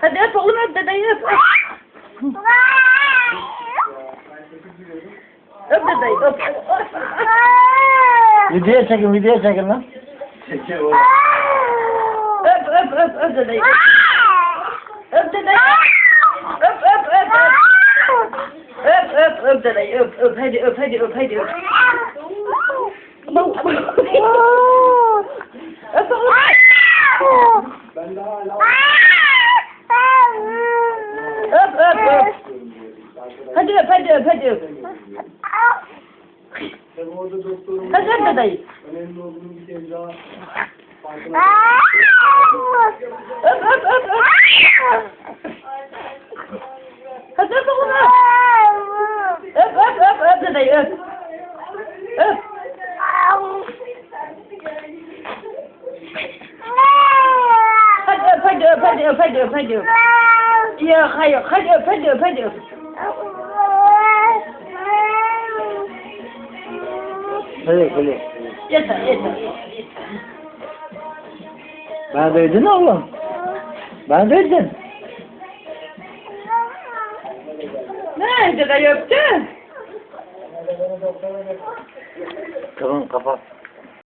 Hadi öp oğlum öp dedeyi öp. Öp, öp dedeyi öp. Video çekin, video çekin lan. Çekiyor oğlum. Öp öp öp öp dedeyi. Öp dedeyi. Öp öp öp öp. Öp öp öp dedeyi öp öp hadi öp hadi öp hadi. Öp Öp öp öp. Hadi öp hadi öp hadi öp. Tabii orada doktorun Hadi öp dedeyi. önemli olduğunu bir kez daha farkına Öp öp öp öp. Hadi öp oğlum öp. Öp öp öp öp dedeyi öp. Öp. Hadi öp hadi öp hadi öp hadi öp hadi öp. Yok hayır hadi öp hadi öp hadi öp. Hadi, hadi. Yeter yeter. Bana verdin oğlum. Bana verdin. Ne dedeyi öptü? Tamam kapat.